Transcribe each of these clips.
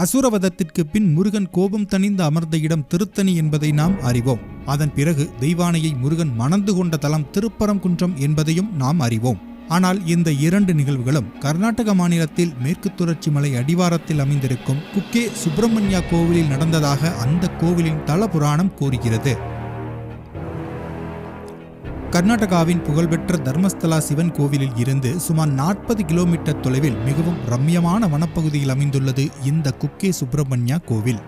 அசுரவதத்திற்கு பின் முருகன் கோபம் தணிந்து அமர்ந்த இடம் திருத்தணி என்பதை நாம் அறிவோம். அதன் பிறகு தெய்வானையை முருகன் மணந்து கொண்ட தலம் திருப்பரங்குன்றம் என்பதையும் நாம் அறிவோம். ஆனால் இந்த இரண்டு நிகழ்வுகளும் கர்நாடக மாநிலத்தில் மேற்கு தொடர்ச்சி மலை அடிவாரத்தில் அமைந்திருக்கும் குக்கே சுப்பிரமணியா கோவிலில் நடந்ததாக அந்த கோவிலின் தல புராணம் கூறுகிறது. கர்நாடகாவின் புகழ்பெற்ற தர்மஸ்தலா சிவன் கோவிலில் இருந்து சுமார் நாற்பது கிலோமீட்டர் தொலைவில் மிகவும் ரம்யமான வனப்பகுதியில் அமைந்துள்ளது இந்த குக்கே சுப்பிரமணியா கோவில்.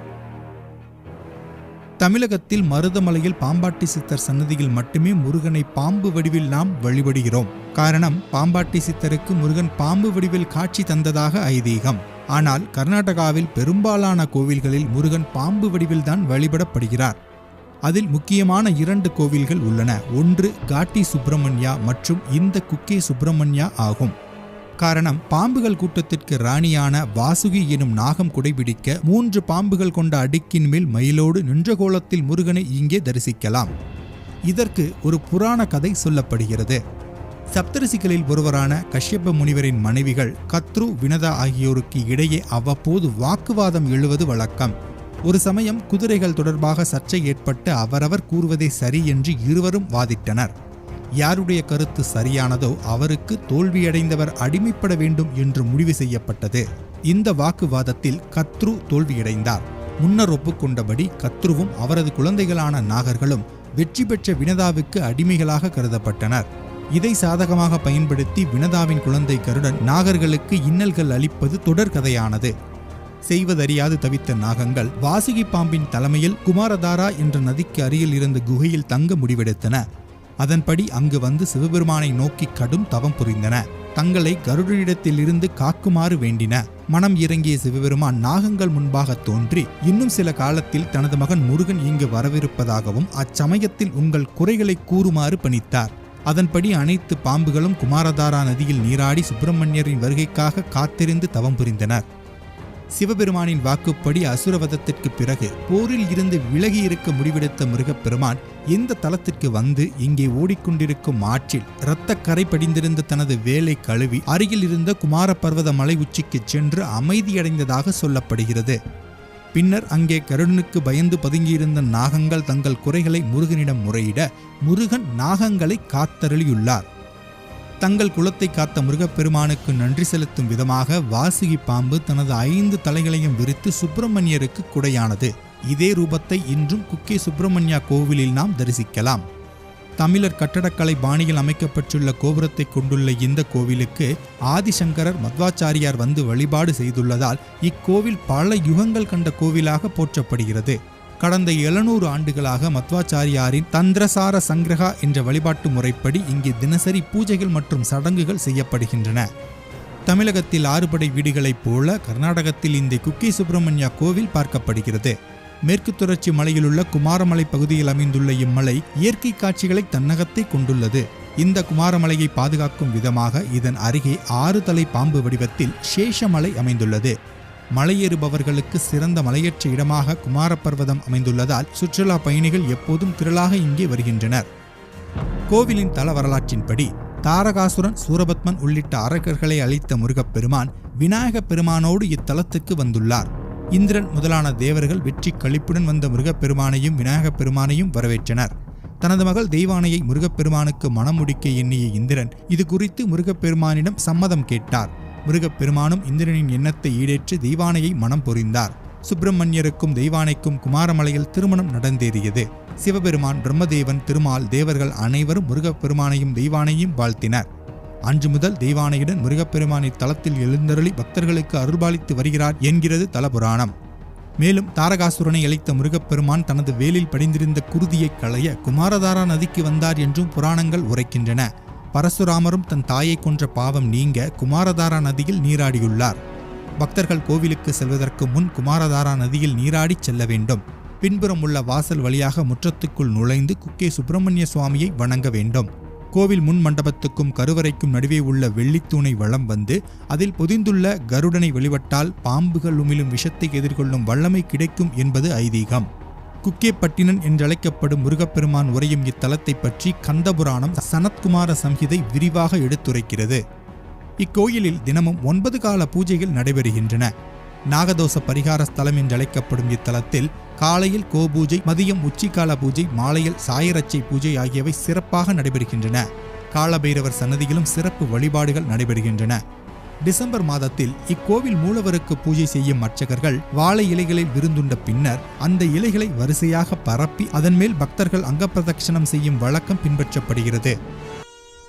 தமிழகத்தில் மருதமலையில் பாம்பாட்டி சித்தர் சன்னதியில் மட்டுமே முருகனை பாம்பு வடிவில் நாம் வழிபடுகிறோம். காரணம் பாம்பாட்டி சித்தருக்கு முருகன் பாம்பு வடிவில் காட்சி தந்ததாக ஐதீகம். ஆனால் கர்நாடகாவில் பெரும்பாலான கோவில்களில் முருகன் பாம்பு வடிவில்தான் வழிபடப்படுகிறார். அதில் முக்கியமான இரண்டு கோவில்கள் உள்ளன. ஒன்று காட்டி சுப்பிரமணியா மற்றும் இந்த குக்கே சுப்பிரமணியா ஆகும். காரணம் பாம்புகள் கூட்டத்திற்கு ராணியான வாசுகி எனும் நாகம் குடைபிடிக்க மூன்று பாம்புகள் கொண்ட அடுக்கின் மேல் மயிலோடு நின்ற கோலத்தில் முருகனை இங்கே தரிசிக்கலாம். இதற்கு ஒரு புராண கதை சொல்லப்படுகிறது. சப்தரிசிகளில் ஒருவரான கஷ்யப்ப முனிவரின் மனைவிகள் கத்ரு வினதா ஆகியோருக்கு இடையே அவ்வப்போது வாக்குவாதம் எழுவது வழக்கம். ஒரு சமயம் குதிரைகள் தொடர்பாக சர்ச்சை ஏற்பட்டு அவரவர் கூறுவதே சரி என்று இருவரும் வாதிட்டனர். யாருடைய கருத்து சரியானதோ அவருக்கு தோல்வியடைந்தவர் அடிமைப்பட வேண்டும் என்று முடிவு செய்யப்பட்டது. இந்த வாக்குவாதத்தில் கத்ரு தோல்வியடைந்தார். முன்னர் ஒப்புக்கொண்டபடி கத்ருவும் அவரது குழந்தைகளான நாகர்களும் வெற்றி பெற்ற வினதாவுக்கு அடிமைகளாக கருதப்பட்டனர். இதை சாதகமாக பயன்படுத்தி வினதாவின் குழந்தை கருடன் நாகர்களுக்கு இன்னல்கள் அளிப்பது தொடர்கதையானது செய்வதறியாது தவித்த நாகங்கள் வாசுகி பாம்பின் தலைமையில் குமாரதாரா என்ற நதிக்கு அருகில் இருந்த குகையில் தங்க முடிவெடுத்தன. அதன்படி அங்கு வந்து சிவபெருமானை நோக்கி கடும் தவம் புரிந்தன. தங்களை கருடனிடத்திலிருந்து காக்குமாறு வேண்டின. மனம் இறங்கிய சிவபெருமான் நாகங்கள் முன்பாக தோன்றி இன்னும் சில காலத்தில் தனது மகன் முருகன் இங்கு வரவிருப்பதாகவும் அச்சமயத்தில் உங்கள் குறைகளை கூறுமாறு பணித்தார். அதன்படி அனைத்து பாம்புகளும் குமாரதாரா நதியில் நீராடி சுப்பிரமணியரின் வருகைக்காக காத்திருந்து தவம் புரிந்தனர். சிவபெருமானின் வாக்குப்படி அசுரவதத்திற்கு பிறகு போரில் இருந்து விலகி இருக்க முடிவெடுத்த முருகப்பெருமான் இந்த தலத்திற்கு வந்து இங்கே ஓடிக்கொண்டிருக்கும் ஆற்றில் இரத்த கரை படிந்திருந்த தனது வேலை கழுவி அருகில் இருந்த குமார பர்வத மலை உச்சிக்கு சென்று அமைதியடைந்ததாக சொல்லப்படுகிறது. பின்னர் அங்கே கருடனுக்கு பயந்து பதுங்கியிருந்த நாகங்கள் தங்கள் குறைகளை முருகனிடம் முறையிட முருகன் நாகங்களை காத்தருளியுள்ளார். தங்கள் குலத்தை காத்த முருகப்பெருமானுக்கு நன்றி செலுத்தும் விதமாக வாசுகி பாம்பு தனது ஐந்து தலைகளையும் விரித்து சுப்பிரமணியருக்கு குடையானது. இதே ரூபத்தை இன்றும் குக்கே சுப்பிரமணியா கோவிலில் நாம் தரிசிக்கலாம். தமிழர் கட்டடக்கலை பாணியில் அமைக்கப்பட்டுள்ள கோபுரத்தை கொண்டுள்ள இந்த கோவிலுக்கு ஆதிசங்கரர் மத்வாச்சாரியார் வந்து வழிபாடு செய்துள்ளதால் இக்கோவில் பல யுகங்கள் கண்ட கோவிலாக போற்றப்படுகிறது. கடந்த எழுநூறு ஆண்டுகளாக மத்வாச்சாரியாரின் தந்திரசார சங்கிரகா என்ற வழிபாட்டு முறைப்படி இங்கே தினசரி பூஜைகள் மற்றும் சடங்குகள் செய்யப்படுகின்றன. தமிழகத்தில் ஆறுபடை வீடுகளைப் போல கர்நாடகத்தில் இந்த குக்கி சுப்பிரமணியா கோவில் பார்க்கப்படுகிறது. மேற்கு தொடர்ச்சி மலையிலுள்ள குமாரமலை பகுதியில் அமைந்துள்ள இம்மலை இயற்கை காட்சிகளை தன்னகத்தை கொண்டுள்ளது. இந்த குமாரமலையை பாதுகாக்கும் விதமாக இதன் அருகே ஆறு தலை பாம்பு வடிவத்தில் சேஷமலை அமைந்துள்ளது. மலையேறுபவர்களுக்கு சிறந்த மலையேற்ற இடமாக குமாரப்பர்வதம் அமைந்துள்ளதால் சுற்றுலா பயணிகள் எப்போதும் திரளாக இங்கே வருகின்றனர். கோவிலின் தல வரலாற்றின்படி தாரகாசுரன் சூரபத்மன் உள்ளிட்ட அரக்கர்களை அழித்த முருகப்பெருமான் விநாயகப் பெருமானோடு இத்தலத்துக்கு வந்துள்ளார். இந்திரன் முதலான தேவர்கள் வெற்றி கழிப்புடன் வந்த முருகப்பெருமானையும் விநாயகப் பெருமானையும் வரவேற்றனர். தனது மகள் தெய்வானையை முருகப்பெருமானுக்கு மனம் முடிக்க எண்ணிய இந்திரன் இது குறித்து முருகப்பெருமானிடம் சம்மதம் கேட்டார். முருகப்பெருமானும் இந்திரனின் எண்ணத்தை ஈடேற்றி தெய்வானையை மனம் புரிந்தார் சுப்பிரமணியருக்கும் தெய்வானைக்கும் குமாரமலையில் திருமணம் நடந்தேறியது. சிவபெருமான் பிரம்மதேவன் திருமால் தேவர்கள் அனைவரும் முருகப்பெருமானையும் தெய்வானையும் வாழ்த்தினர். அன்று முதல் தெய்வானையுடன் முருகப்பெருமானை தளத்தில் எழுந்தருளி பக்தர்களுக்கு அருள்பாலித்து வருகிறார் என்கிறது தலபுராணம். மேலும் தாரகாசுரனை அழைத்த முருகப்பெருமான் தனது வேலில் படிந்திருந்த குருதியை களைய குமாரதாரா நதிக்கு வந்தார் என்றும் புராணங்கள் உரைக்கின்றன. பரசுராமரும் தன் தாயை கொன்ற பாவம் நீங்க குமாரதாரா நதியில் நீராடியுள்ளார். பக்தர்கள் கோவிலுக்கு செல்வதற்கு முன் குமாரதாரா நதியில் நீராடிச் செல்ல வேண்டும். பின்புறம் உள்ள வாசல் வழியாக முற்றத்துக்குள் நுழைந்து குக்கே சுப்பிரமணிய சுவாமியை வணங்க வேண்டும். கோவில் முன் மண்டபத்துக்கும் கருவறைக்கும் நடுவே உள்ள வெள்ளித்தூணை வளம் வந்து அதில் பொதிந்துள்ள கருடனை வெளிவட்டால் பாம்புகள் உமிழும் விஷத்தை எதிர்கொள்ளும் வல்லமை கிடைக்கும் என்பது ஐதீகம். குக்கேப்பட்டினன் என்றழைக்கப்படும் முருகப்பெருமான் உரையும் இத்தலத்தை பற்றி கந்தபுராணம் சனத்குமார சம்ஹிதை விரிவாக எடுத்துரைக்கிறது. இக்கோயிலில் தினமும் ஒன்பது கால பூஜைகள் நடைபெறுகின்றன. நாகதோஷ பரிகார ஸ்தலம் என்றழைக்கப்படும் இத்தலத்தில் காலையில் கோபூஜை மதியம் உச்சிக்கால பூஜை மாலையில் சாயரச்சை பூஜை ஆகியவை சிறப்பாக நடைபெறுகின்றன. காலபைரவர் சன்னதியிலும் சிறப்பு வழிபாடுகள் நடைபெறுகின்றன. டிசம்பர் மாதத்தில் இக்கோவில் மூலவருக்கு பூஜை செய்யும் அர்ச்சகர்கள் வாழை இலைகளில் விருந்துண்ட பின்னர் அந்த இலைகளை வரிசையாக பரப்பி அதன் மேல் பக்தர்கள் அங்கப்பிரதட்சணம் செய்யும் வழக்கம் பின்பற்றப்படுகிறது.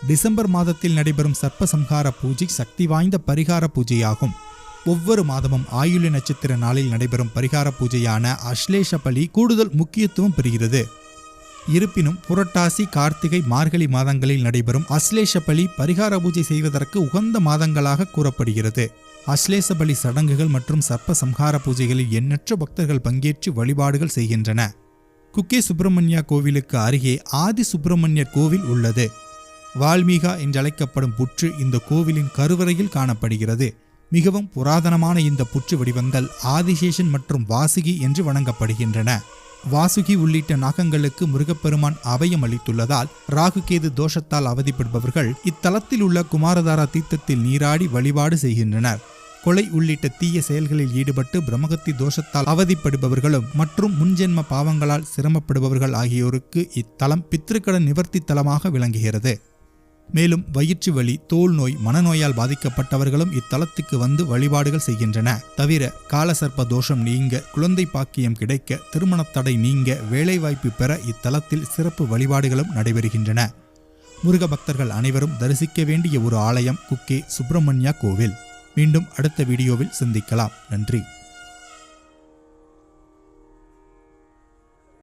டிசம்பர் மாதத்தில் நடைபெறும் சர்ப்பசம்ஹார பூஜை சக்தி வாய்ந்த பரிகார பூஜையாகும். ஒவ்வொரு மாதமும் ஆயுள நட்சத்திர நாளில் நடைபெறும் பரிகார பூஜையான அஸ்லேஷ பலி கூடுதல் முக்கியத்துவம் பெறுகிறது. இருப்பினும் புரட்டாசி கார்த்திகை மார்கழி மாதங்களில் நடைபெறும் அஸ்லேஷபலி பரிகார பூஜை செய்வதற்கு உகந்த மாதங்களாக கூறப்படுகிறது. அஸ்லேசபலி சடங்குகள் மற்றும் சர்ப்ப சம்ஹார பூஜைகளில் எண்ணற்ற பக்தர்கள் பங்கேற்று வழிபாடுகள் செய்கின்றன. குக்கே சுப்பிரமணியா கோவிலுக்கு அருகே ஆதி சுப்பிரமணியர் கோவில் உள்ளது. வால்மீகா என்றழைக்கப்படும் புற்று இந்த கோவிலின் கருவறையில் காணப்படுகிறது. மிகவும் புராதனமான இந்த புற்று வடிவங்கள் ஆதிசேஷன் மற்றும் வாசுகி என்று வணங்கப்படுகின்றன. வாசுகி உள்ளிட்ட நாகங்களுக்கு முருகப்பெருமான் அபயம் அளித்துள்ளதால் ராகுகேது தோஷத்தால் அவதிப்படுபவர்கள் இத்தலத்தில் உள்ள குமாரதாரா தீர்த்தத்தில் நீராடி வழிபாடு செய்கின்றனர். கொலை உள்ளிட்ட தீய செயல்களில் ஈடுபட்டு பிரம்மகத்தி தோஷத்தால் அவதிப்படுபவர்களும் மற்றும் முன்ஜென்ம பாவங்களால் சிரமப்படுபவர்கள் ஆகியோருக்கு இத்தலம் பித்திருக்கடன் நிவர்த்தி தலமாக விளங்குகிறது. மேலும் வயிற்று வலி தோல் நோய் மனநோயால் பாதிக்கப்பட்டவர்களும் இத்தலத்துக்கு வந்து வழிபாடுகள் செய்கின்றன. தவிர காலசர்ப்ப தோஷம் நீங்க குழந்தை பாக்கியம் கிடைக்க திருமணத் தடை நீங்க வேலைவாய்ப்பு பெற இத்தலத்தில் சிறப்பு வழிபாடுகளும் நடைபெறுகின்றன. முருக பக்தர்கள் அனைவரும் தரிசிக்க வேண்டிய ஒரு ஆலயம் குக்கே சுப்பிரமணியா கோவில். மீண்டும் அடுத்த வீடியோவில் சந்திக்கலாம். நன்றி.